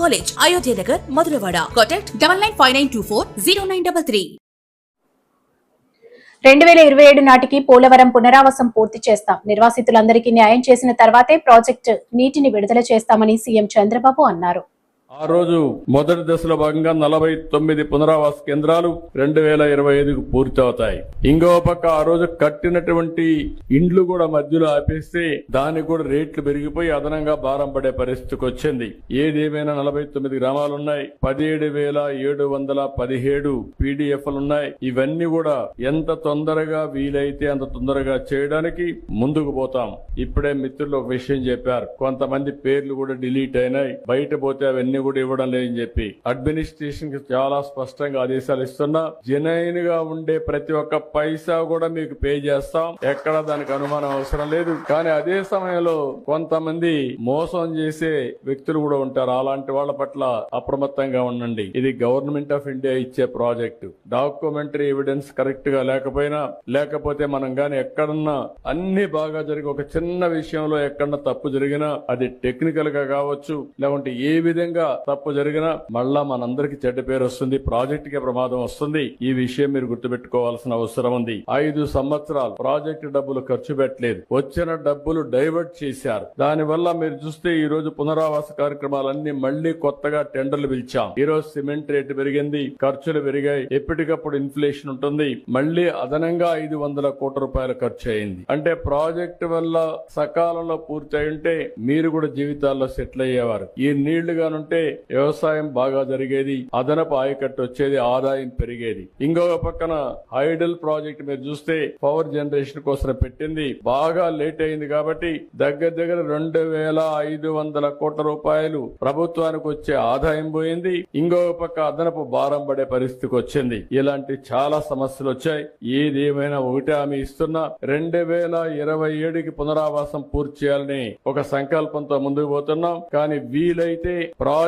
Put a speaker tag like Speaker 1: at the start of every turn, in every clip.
Speaker 1: college Ayodhya Nagar Madhurawada contact double nine five nine two four zero nine double three
Speaker 2: రెండు వేల ఇరవై ఏడు నాటికి పోలవరం పునరావాసం పూర్తి చేస్తాం. నిర్వాసితులందరికీ న్యాయం చేసిన తర్వాతే ప్రాజెక్టు నీటిని విడుదల చేస్తామని సీఎం చంద్రబాబు అన్నారు.
Speaker 3: ఆ రోజు మొదటి దశలో భాగంగా నలభై తొమ్మిది పునరావాస కేంద్రాలు రెండు వేల ఇరవై ఐదుకు పూర్తవుతాయి. ఇంకో పక్క ఆ రోజు కట్టినటువంటి ఇండ్లు కూడా మధ్యలో ఆపేస్తే దానికి కూడా రేట్లు పెరిగిపోయి అదనంగా భారం పడే పరిస్థితికి వచ్చింది. ఏదేమైనా నలభై తొమ్మిది గ్రామాలు ఉన్నాయి. పదిహేడు వేల ఏడు వందల పదిహేడు పీడిఎఫ్లున్నాయి. ఇవన్నీ కూడా ఎంత తొందరగా వీలైతే అంత తొందరగా చేయడానికి ముందుకు పోతాం. ఇప్పుడే మిత్రులు ఒక విషయం చెప్పారు. కొంతమంది పేర్లు కూడా డిలీట్ అయినాయి. బయట పోతే అవన్నీ కూడా ఇవ్వడం లేదని చెప్పి అడ్మినిస్ట్రేషన్కి చాలా స్పష్టంగా ఆదేశాలు ఇస్తున్నా. జెన్యున్గా ఉండే ప్రతి ఒక్క పైసా కూడా మీకు పే చేస్తాం. ఎక్కడ దానికి అనుమానం అవసరం లేదు. కానీ అదే సమయంలో కొంతమంది మోసం చేసే వ్యక్తులు కూడా ఉంటారు. అలాంటి వాళ్ళ పట్ల అప్రమత్తంగా ఉండండి. ఇది గవర్నమెంట్ ఆఫ్ ఇండియా ఇచ్చే ప్రాజెక్ట్. డాక్యుమెంటరీ ఎవిడెన్స్ కరెక్ట్గా లేకపోయినా లేకపోతే మనం గాని ఎక్కడన్నా అన్ని బాగా జరిగి ఒక చిన్న విషయంలో ఎక్కడన్నా తప్పు జరిగినా అది టెక్నికల్గా కావచ్చు లేకుంటే ఏ విధంగా తప్పు జరిగినా మళ్ళా మనందరికి చెడ్డ పేరు వస్తుంది ప్రాజెక్ట్కి ప్రమాదం వస్తుంది. ఈ విషయం మీరు గుర్తుపెట్టుకోవాల్సిన అవసరం ఉంది. ఐదు సంవత్సరాలు ప్రాజెక్ట్ డబ్బులు ఖర్చు పెట్టలేదు. వచ్చిన డబ్బులు డైవర్ట్ చేశారు. దానివల్ల మీరు చూస్తే ఈ రోజు పునరావాస కార్యక్రమాలన్నీ మళ్ళీ కొత్తగా టెండర్లు పిలిచాం. ఈ రోజు సిమెంట్ రేటు పెరిగింది ఖర్చులు పెరిగాయి. ఎప్పటికప్పుడు ఇన్ఫ్లేషన్ ఉంటుంది. మళ్ళీ అదనంగా ఐదు వందల కోట్ల రూపాయలు ఖర్చు అయింది. అంటే ప్రాజెక్ట్ వల్ల సకాలంలో పూర్తి అయి ఉంటే మీరు కూడా జీవితాల్లో సెటిల్ అయ్యేవారు. ఈ నీళ్ళుగానుంటే ఉంటే వ్యవసాయం బాగా జరిగేది అదనపు ఆయకట్టు వచ్చేది ఆదాయం పెరిగేది. ఇంకొక పక్కన హైడల్ ప్రాజెక్ట్ మీరు చూస్తే పవర్ జనరేషన్ కోసం పెట్టింది. బాగా లేట్ అయింది కాబట్టి దగ్గర దగ్గర రెండు వేల ఐదు వందల కోట్ల రూపాయలు ప్రభుత్వానికి వచ్చే ఆదాయం పోయింది. ఇంకొక పక్క అదనపు భారం పడే పరిస్థితికి వచ్చింది. ఇలాంటి చాలా సమస్యలు వచ్చాయి. ఏది ఏమైనా ఒకటే ఆమె ఇస్తున్నా రెండు వేల ఇరవై ఏడుకి పునరావాసం పూర్తి చేయాలని ఒక సంకల్పంతో ముందుకు పోతున్నాం. కానీ వీలైతే ప్రాజెక్ట్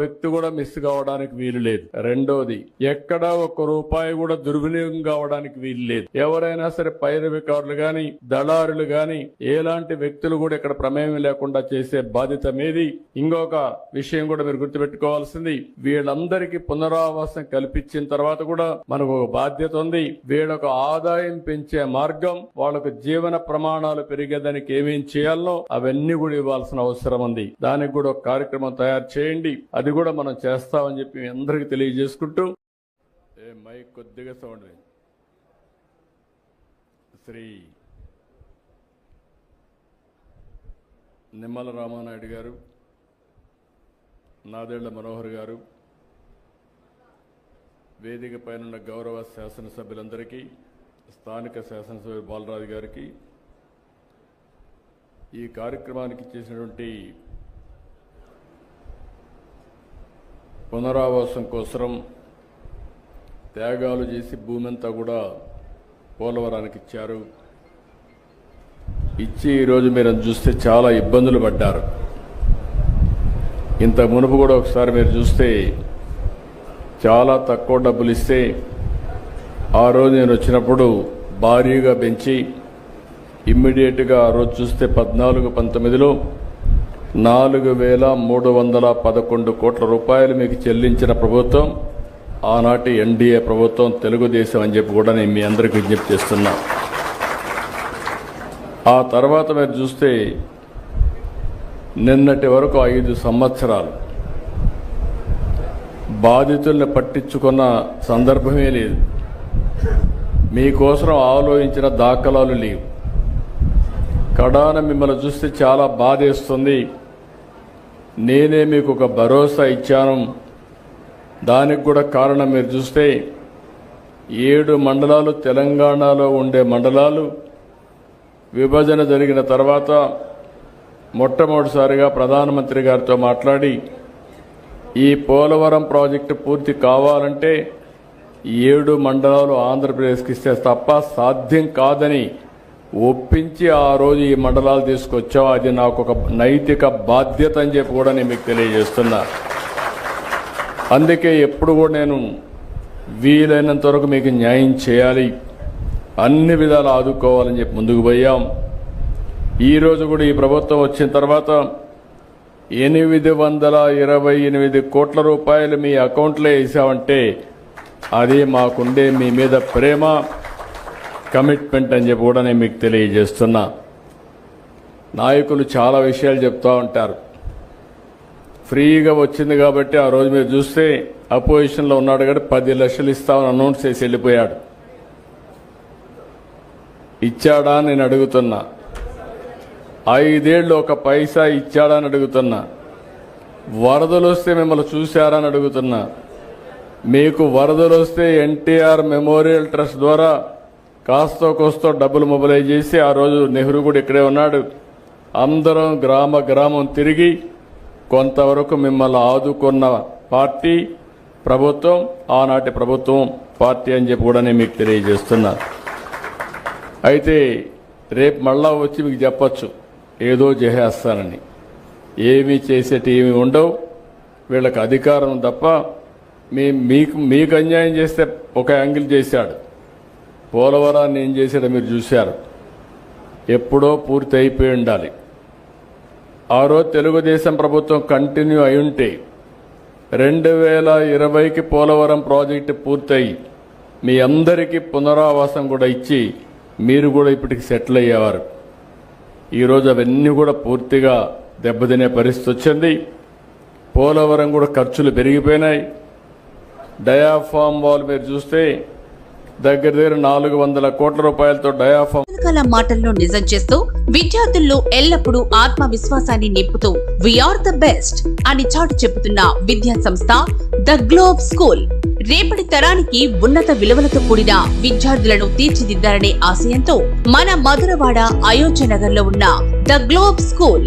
Speaker 3: వ్యక్తి కూడా మిస్ కావడానికి వీలు లేదు. రెండోది ఎక్కడ ఒక్క రూపాయి కూడా దుర్వినియోగం కావడానికి వీలు లేదు. ఎవరైనా సరే పైరవికారులు గాని దళారులు గాని ఎలాంటి వ్యక్తులు కూడా ఇక్కడ ప్రమేయం లేకుండా చేసే బాధ్యత మీది. ఇంకొక విషయం కూడా మీరు గుర్తుపెట్టుకోవాల్సింది వీళ్ళందరికీ పునరావాసం కల్పించిన తర్వాత కూడా మనకు ఒక బాధ్యత ఉంది. వీళ్ళకు ఆదాయం పెంచే మార్గం వాళ్ళకు జీవన ప్రమాణాలు పెరిగేదానికి ఏమేం చేయాలనో అవన్నీ కూడా ఇవ్వాల్సిన అవసరం ఉంది. దానికి కూడా ఒక కార్యక్రమం తయారు చేయండి. అది కూడా మనం చేస్తామని చెప్పి మీ అందరికీ తెలియజేసుకుంటూ ఏ మైక్ కొద్దిగా సౌండ్ శ్రీ నిమ్మల రామానాయుడు గారు నాదేళ్ళ మనోహర్ గారు వేదిక పైన గౌరవ శాసనసభ్యులందరికీ స్థానిక శాసనసభ్యులు బాలరాజు గారికి ఈ కార్యక్రమానికి చేసినటువంటి పునరావాసం కోసం త్యాగాలు చేసి భూమి అంతా కూడా పోలవరానికి ఇచ్చారు. ఇచ్చి ఈరోజు మీరు చూస్తే చాలా ఇబ్బందులు పడ్డారు. ఇంత మునుపు కూడా ఒకసారి మీరు చూస్తే చాలా తక్కువ డబ్బులు ఇస్తే ఆ రోజు నేను వచ్చినప్పుడు భారీగా పెంచి ఇమ్మీడియట్గా ఆ రోజు చూస్తే పద్నాలుగు పంతొమ్మిదిలో నాలుగు వేల మూడు వందల పదకొండు కోట్ల రూపాయలు మీకు చెల్లించిన ప్రభుత్వం ఆనాటి ఎన్డీఏ ప్రభుత్వం తెలుగుదేశం అని చెప్పి కూడా నేను మీ అందరికి విజ్ఞప్తి చేస్తున్నా. ఆ తర్వాత మీరు చూస్తే నిన్నటి వరకు ఐదు సంవత్సరాలు. బాధితుల్ని పట్టించుకున్న సందర్భమే లేదు. మీకోసం ఆలోచించిన దాఖలాలు లేవు. కడాన మిమ్మల్ని చూస్తే చాలా బాధేస్తుంది. నేనే మీకు ఒక భరోసా ఇచ్చాను. దానికి కూడా కారణం మీరు చూస్తే ఏడు మండలాలు తెలంగాణలో ఉండే మండలాలు విభజన జరిగిన తర్వాత మొట్టమొదటిసారిగా ప్రధానమంత్రి గారితో మాట్లాడి ఈ పోలవరం ప్రాజెక్టు పూర్తి కావాలంటే ఏడు మండలాలు ఆంధ్రప్రదేశ్కి ఇస్తే తప్ప సాధ్యం కాదని ఒప్పించి ఆ రోజు ఈ మండలాలు తీసుకొచ్చావు. అది నాకు ఒక నైతిక బాధ్యత అని చెప్పి కూడా నేను మీకు తెలియజేస్తున్నా. అందుకే ఎప్పుడు కూడా నేను వీలైనంత వరకు మీకు న్యాయం చేయాలి. అన్ని విధాలు ఆదుకోవాలని చెప్పి ముందుకు పోయాం. ఈరోజు కూడా ఈ ప్రభుత్వం వచ్చిన తర్వాత ఎనిమిది వందల ఇరవై ఎనిమిది కోట్ల రూపాయలు మీ అకౌంట్లో వేసామంటే అది మాకుండే మీ మీద ప్రేమ. కమిట్మెంట్ అని చెప్పి కూడా నేను మీకు తెలియజేస్తున్నా. నాయకులు చాలా విషయాలు చెప్తూ ఉంటారు. ఫ్రీగా వచ్చింది కాబట్టి ఆ రోజు మీరు చూస్తే అపోజిషన్లో ఉన్నాడు కాబట్టి పది లక్షలు ఇస్తామని అనౌన్స్ చేసి వెళ్ళిపోయాడు. ఇచ్చాడా నేను అడుగుతున్నా. ఐదేళ్ళు ఒక పైసా ఇచ్చాడా అని అడుగుతున్నా. వరదలు వస్తే మిమ్మల్ని చూశారా అని అడుగుతున్నా. మీకు వరదలు వస్తే ఎన్టీఆర్ మెమోరియల్ ట్రస్ట్ ద్వారా కాస్తో కోస్తో డబ్బులు మొబలైజ్ చేసి ఆ రోజు నెహ్రూ కూడా ఇక్కడే ఉన్నాడు. అందరం గ్రామ గ్రామం తిరిగి కొంతవరకు మిమ్మల్ని ఆదుకున్న పార్టీ ప్రభుత్వం ఆనాటి ప్రభుత్వం పార్టీ అని చెప్పి కూడా నేను మీకు తెలియజేస్తున్నా. అయితే రేపు మళ్ళా వచ్చి మీకు చెప్పచ్చు. ఏదో చేసేస్తానని. ఏమీ చేసేటి ఏమి ఉండవు. వీళ్ళకి అధికారం తప్ప మీ మీకు మీకు అన్యాయం చేస్తే ఒక యాంగిల్ చేశాడు. పోలవరాన్ని ఏం చేశాడో మీరు చూశారు. ఎప్పుడో పూర్తి అయిపోయి ఉండాలి. ఆ రోజు తెలుగుదేశం ప్రభుత్వం కంటిన్యూ అయి ఉంటే రెండు వేల ఇరవైకి పోలవరం ప్రాజెక్టు పూర్తయి మీ అందరికీ పునరావాసం కూడా ఇచ్చి మీరు కూడా ఇప్పటికి సెటిల్ అయ్యేవారు. ఈరోజు అవన్నీ కూడా పూర్తిగా దెబ్బతినే పరిస్థితి వచ్చింది. పోలవరం కూడా ఖర్చులు పెరిగిపోయినాయి. డయాఫామ్ వాల్ మీరు చూస్తే దగ్గర దగ్గర నాలుగు వందల కోట్ల రూపాయలతో డయాఫామ్
Speaker 1: రకాల మాటల్లో నిజం చేస్తూ విద్యార్థుల్లో ఎల్లప్పుడూ ఆత్మవిశ్వాసాన్ని నింపుతూ వీఆర్ ద బెస్ట్ అని చాటు చెబుతున్న విద్యా సంస్థ ద గ్లోబ్ స్కూల్ రేపటి తరానికి ఉన్నత విలువలతో కూడిన విద్యార్థులను తీర్చిదిద్దాలనే ఆశయంతో మన మధురవాడ అయోధ్య నగర్లో ఉన్న ద గ్లోబ్ స్కూల్